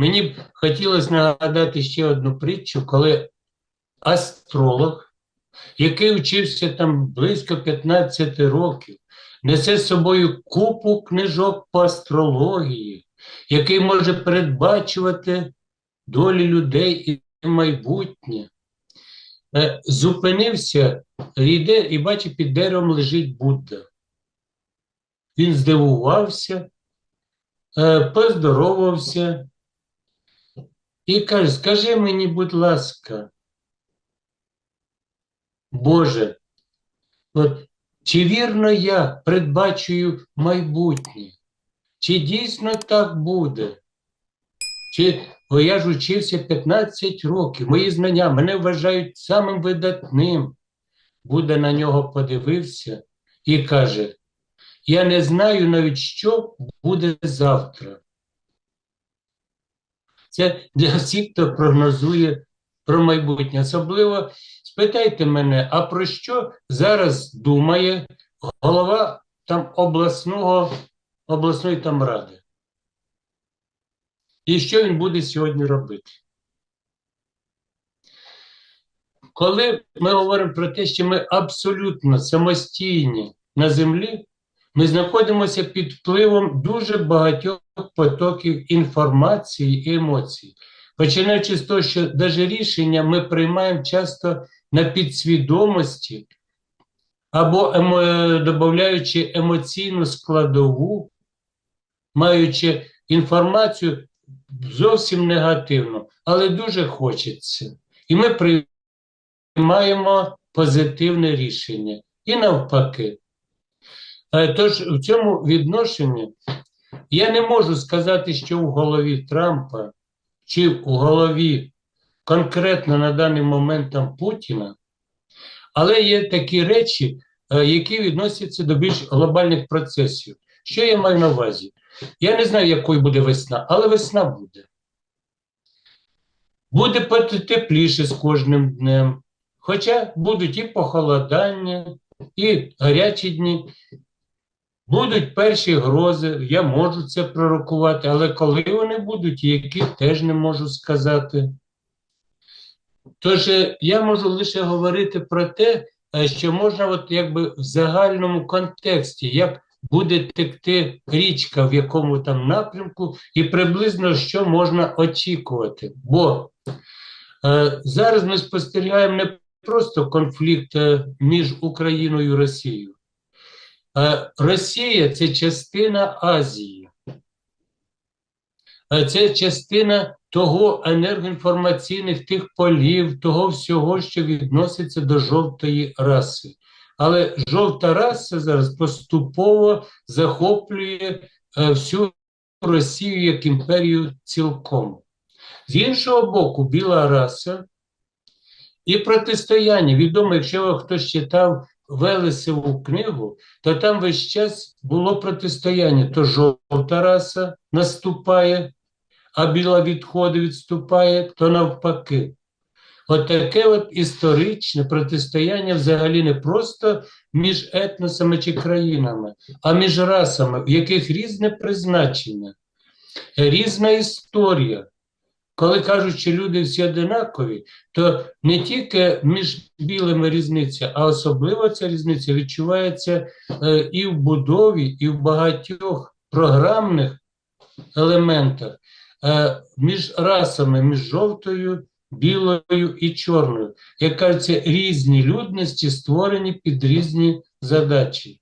Мені б хотілося нагадати ще одну притчу, коли астролог, який вчився там близько 15 років, несе з собою купу книжок по астрології, який може передбачувати долі людей і майбутнє. Е, Зупинився, йде і бачить, під деревом лежить Будда. Він здивувався, е, поздоровався і каже: Скажи мені, будь ласка, Боже, от, чи вірно я передбачую майбутнє? Чи дійсно так буде? Чи бо я ж учився 15 років, мої знання мене вважають самим видатним. Будда на нього подивився і каже: Я не знаю навіть, що буде завтра. Це для всіх, хто прогнозує про майбутнє. Особливо спитайте мене, а про що зараз думає голова там обласного, обласної там ради? І що він буде сьогодні робити? Коли ми говоримо про те, що ми абсолютно самостійні на землі, ми знаходимося під впливом дуже багатьох потоків інформації і емоцій. Починаючи з того, що навіть рішення ми приймаємо часто на підсвідомості або емо, додаючи емоційну складову, маючи інформацію зовсім негативну, але дуже хочеться. І ми приймаємо позитивне рішення. І навпаки. Е, Тож в цьому відношенні я не можу сказати, що в голові Трампа чи в голові конкретно на даний момент там Путіна, але є такі речі, е, які відносяться до більш глобальних процесів. Що я маю на увазі? Я не знаю, якою буде весна, але весна буде. Буде тепліше з кожним днем. Хоча будуть і похолодання, і гарячі дні. Будуть перші грози, я можу це пророкувати, але коли вони будуть, які теж не можу сказати. Тож е, я можу лише говорити про те, е, що можна, от якби в загальному контексті, як буде текти річка, в якому там напрямку, і приблизно що можна очікувати. Бо е, зараз ми спостерігаємо не просто конфлікт е, між Україною і Росією. Е, Росія це частина Азії. Е, Це частина того енергоінформаційних тих полів, того всього, що відноситься до жовтої раси. Але жовта раса зараз поступово захоплює е, всю Росію як імперію цілком. З іншого боку, біла раса і протистояння. Відомо, якщо хтось читав Велесеву книгу, то там весь час було протистояння. То жовта раса наступає, а біла відходи відступає, то навпаки. От таке от історичне протистояння взагалі не просто між етносами чи країнами, а між расами, в яких різне призначення, різна історія. Коли кажуть, що люди всі одинакові, то не тільки між білими різниця, а особливо ця різниця відчувається е, і в будові, і в багатьох програмних елементах е, між расами, між жовтою, білою і чорною. Як кажеться, різні людності створені під різні задачі.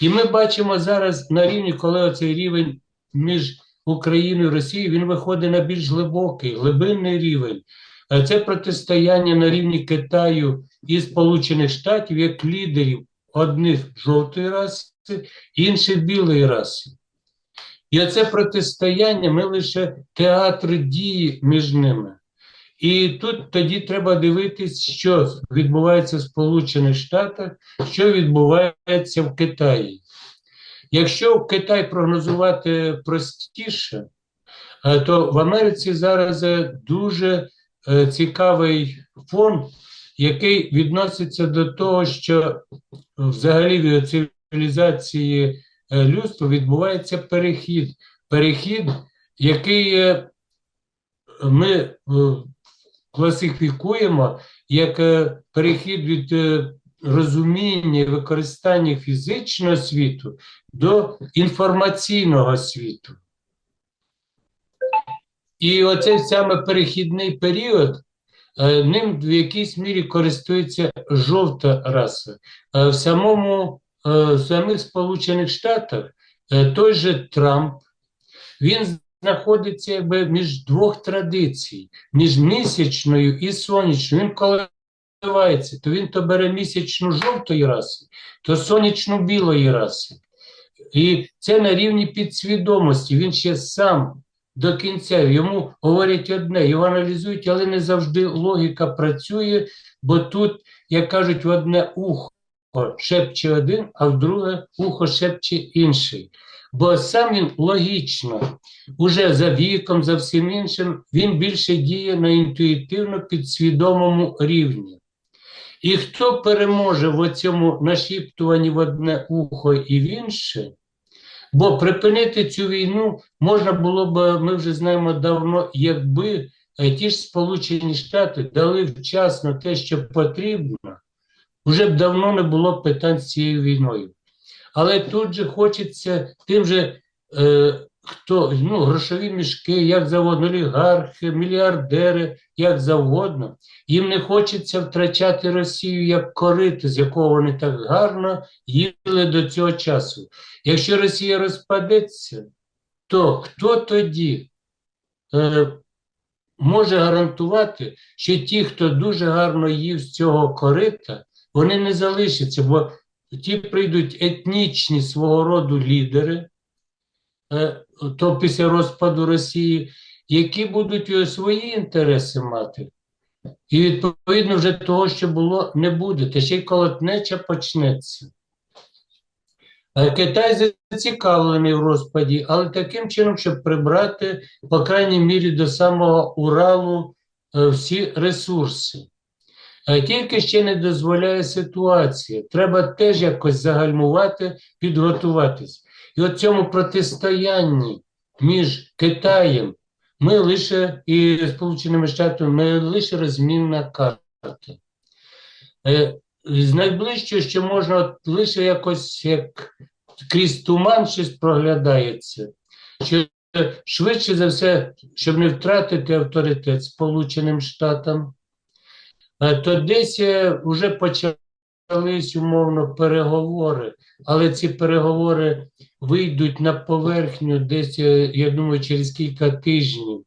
І ми бачимо зараз на рівні, коли оцей рівень між Україною і Росією він виходить на більш глибокий, глибинний рівень. Е, Це протистояння на рівні Китаю і Сполучених Штатів як лідерів одних жовтої раси, інших білої раси. І оце протистояння ми лише театр дії між ними. І тут тоді треба дивитись, що відбувається в Сполучених Штатах, що відбувається в Китаї. Якщо Китай прогнозувати простіше, е, то в Америці зараз е, дуже е, цікавий фон, який відноситься до того, що взагалі від цивілізації людства відбувається перехід. Перехід, який ми класифікуємо як перехід від розуміння і використання фізичного світу до інформаційного світу. І оцей саме перехідний період, е, ним в якійсь мірі користується жовта раса. Е, В самому е, в самих Сполучених Штатах той же Трамп, він знаходиться якби між двох традицій, між місячною і сонячною. Він коливається, то він то бере місячну жовтої раси, то сонячну білої раси. І це на рівні підсвідомості. Він ще сам до кінця йому говорять одне, його аналізують, але не завжди логіка працює, бо тут, як кажуть, в одне ухо шепче один, а в друге ухо шепче інший. Бо сам він логічно, уже за віком, за всім іншим, він більше діє на інтуїтивно підсвідомому рівні. І хто переможе в цьому нашіптуванні в одне ухо і в інше, бо припинити цю війну можна було б, ми вже знаємо давно, якби е, ті ж Сполучені Штати дали вчасно те, що потрібно, вже б давно не було питань з цією війною. Але тут же хочеться тим же, е, хто ну, грошові мішки, як завгодно, олігархи, мільярдери, як завгодно. Їм не хочеться втрачати Росію як корито, з якого вони так гарно їли до цього часу. Якщо Росія розпадеться, то хто тоді е, може гарантувати, що ті, хто дуже гарно їв з цього корита, вони не залишаться, бо ті прийдуть етнічні свого роду лідери, то після розпаду Росії, які будуть е, свої інтереси мати. І відповідно вже того, що було, не буде. Та ще й колотнеча почнеться. Е, Китай зацікавлений в розпаді, але таким чином, щоб прибрати, по крайній мірі, до самого Уралу е, всі ресурси. Е, Тільки ще не дозволяє ситуація. Треба теж якось загальмувати, підготуватись. І от цьому протистоянні між Китаєм ми лише і Сполученими Штатами ми лише розмінна карта. Е, З найближчого, що можна от лише якось як крізь туман щось проглядається, що швидше за все, щоб не втратити авторитет Сполученим Штатам, е, то десь вже почались умовно переговори, але ці переговори вийдуть на поверхню десь, е, я думаю, через кілька тижнів.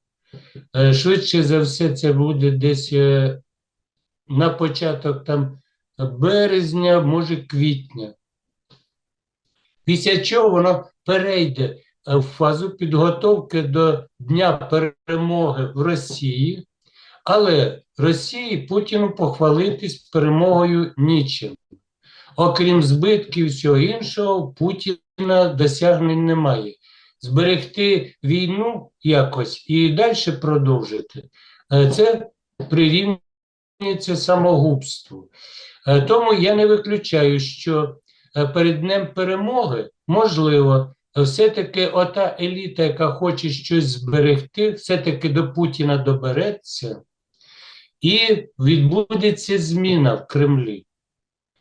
Е, Швидше за все, це буде десь е, на початок там березня, може квітня. Після чого воно перейде в фазу підготовки до Дня перемоги в Росії, але Росії Путіну похвалитись перемогою нічим. Окрім збитків всього іншого, Путіна досягнень немає. Зберегти війну якось і далі продовжити е, це прирівнюється самогубству. Е, Тому я не виключаю, що е, перед Днем перемоги можливо, все-таки ота еліта, яка хоче щось зберегти, все-таки до Путіна добереться, і відбудеться зміна в Кремлі.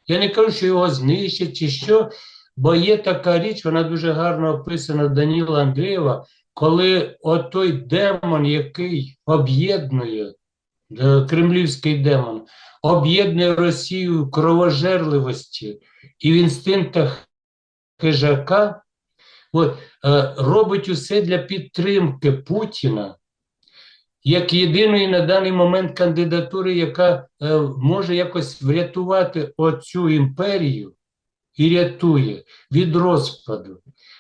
Я не кажу, що його знищать чи що, бо є така річ, вона дуже гарно описана Даніла Андрієва, коли отой демон, який об'єднує, е, кремлівський демон, об'єднує Росію в кровожерливості і в інстинктах хижака, от, е, робить усе для підтримки Путіна як єдиної на даний момент кандидатури, яка е, може якось врятувати оцю імперію і рятує від розпаду.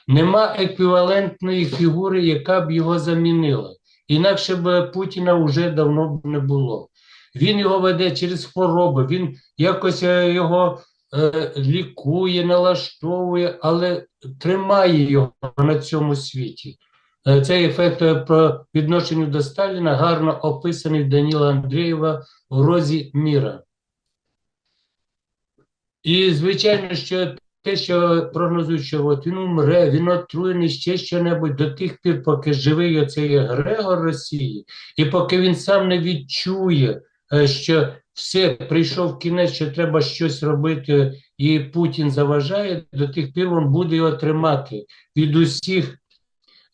Нема еквівалентної фігури, яка б його замінила. Інакше б Путіна вже давно б не було. Він його веде через хвороби, він якось е, його е, лікує, налаштовує, але тримає його на цьому світі. Е, Цей ефект е, по відношенню до Сталіна гарно описаний Даніла Андрієва в розі міра. І, звичайно, що те, що прогнозують, що от він умре, він отруєний, ще що-небудь до тих пір, поки живий оцей Грегор Росії, і поки він сам не відчує, е, що все, прийшов кінець, що треба щось робити, і Путін заважає, до тих пір він буде його тримати від усіх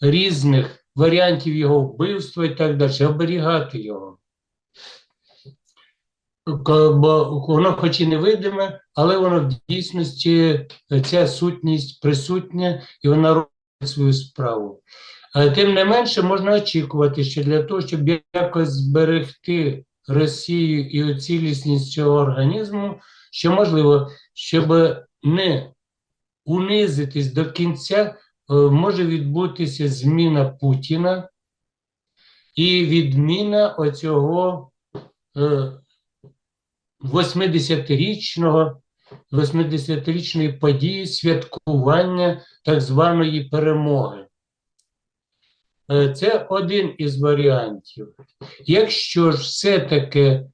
різних варіантів його вбивства і так далі, оберігати його. Бо воно хоч і невидиме, але воно в дійсності ця сутність присутня і вона робить свою справу. Тим не менше, можна очікувати, що для того, щоб якось зберегти Росію і цілісність цього організму, що можливо, щоб не унизитись до кінця, може відбутися зміна Путіна і відміна оцього. е, 80-річного 80-річної події святкування так званої перемоги. Е, Це один із варіантів. Якщо ж все-таки е,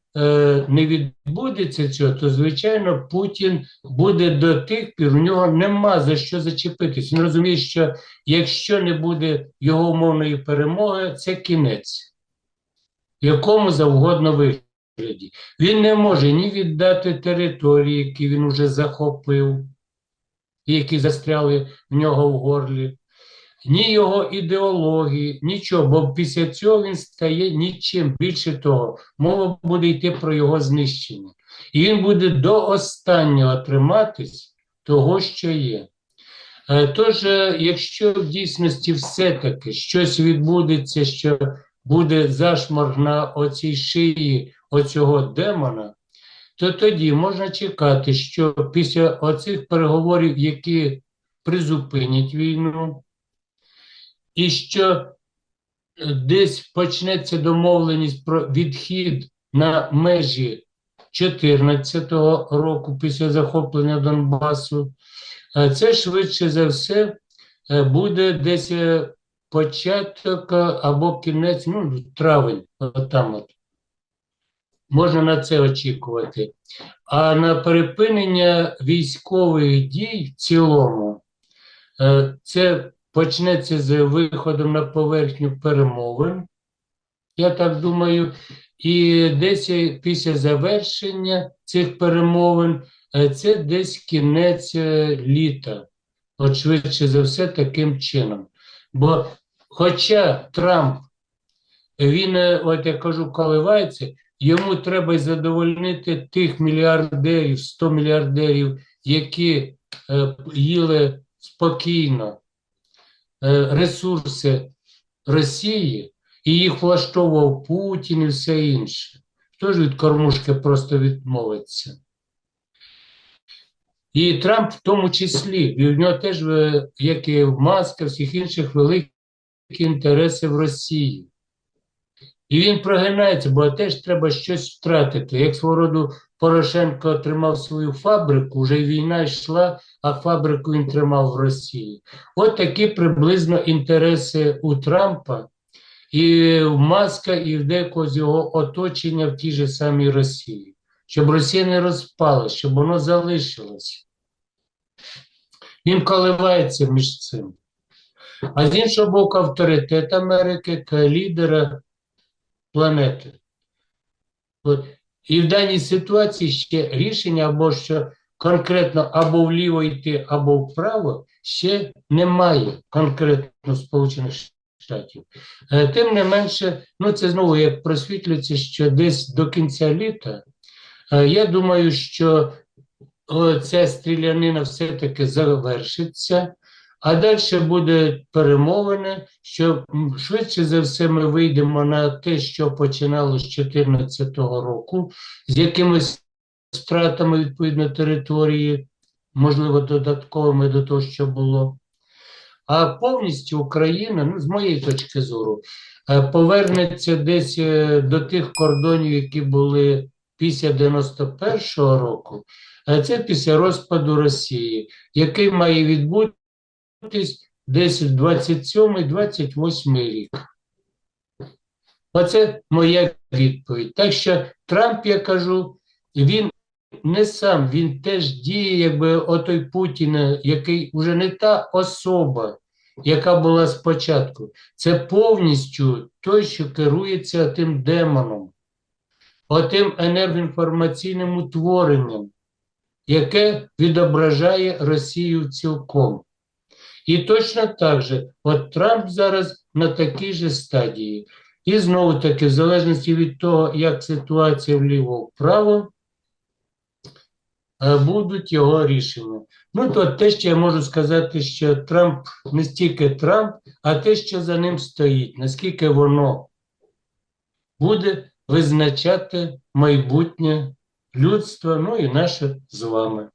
не відбудеться цього, то звичайно Путін буде до тих пір, у нього нема за що зачепитись. Він розуміє, що якщо не буде його умовної перемоги, це кінець, якому завгодно вигляді. Він не може ні віддати території, які він уже захопив, які застряли в нього в горлі, ні його ідеології, нічого, бо після цього він стає нічим. Більше того, мова буде йти про його знищення. І він буде до останнього триматись того, що є. Е, Тож, е, якщо в дійсності все-таки щось відбудеться, що буде зашморг на оцій шиї оцього демона, то тоді можна чекати, що після оцих переговорів, які призупинять війну, і що е, десь почнеться домовленість про відхід на межі 2014 року після захоплення Донбасу, е, це швидше за все е, буде десь початок або кінець, ну, травень, отам от. Можна на це очікувати. А на припинення військових дій в цілому, це почнеться з виходом на поверхню перемовин, я так думаю, і десь після завершення цих перемовин, е, це десь кінець е, літа. От швидше за все, таким чином. Бо хоча Трамп, він, е, от я кажу, коливається, йому треба задовольнити тих мільярдерів, 100 мільярдерів, які їли спокійно ресурси Росії, і їх влаштовував Путін і все інше. Хто ж від кормушки просто відмовиться? І Трамп в тому числі, і в нього теж, е, як і в Маска, всіх інших, великі інтереси в Росії. І він прогинається, бо теж треба щось втратити. Як свого роду Порошенко отримав свою фабрику, вже війна йшла, а фабрику він тримав в Росії. От такі приблизно інтереси у Трампа, і в Маска, і в декого з його оточення в тій же самій Росії. Щоб Росія не розпала, щоб воно залишилось. Він коливається між цим. А з іншого боку, авторитет Америки лідера планети. І в даній ситуації ще рішення, або що конкретно або вліво йти, або вправо, ще немає конкретно Сполучених Штатів. Е, Тим не менше, ну це знову як просвітлюється, що десь до кінця літа, е, я думаю, що ця стрілянина все-таки завершиться. А далі буде перемовини, що швидше за все ми вийдемо на те, що починало з 2014 року, з якимись втратами відповідно території, можливо, додатковими до того, що було. А повністю Україна, ну, з моєї точки зору, е, повернеться десь е, до тих кордонів, які були після 91-го року, а це після розпаду Росії, який має відбути десь 27-28 рік. Оце моя відповідь. Так що Трамп, я кажу, він не сам, він теж діє, якби отой Путін, який вже не та особа, яка була спочатку. Це повністю той, що керується тим демоном, отим енергоінформаційним утворенням, яке відображає Росію цілком. І точно так же, от Трамп зараз на такій же стадії. І знову таки, в залежності від того, як ситуація вліво-вправо, е, будуть його рішення. Ну, то те, що я можу сказати, що Трамп не стільки Трамп, а те, що за ним стоїть, наскільки воно буде визначати майбутнє людства, ну і наше з вами.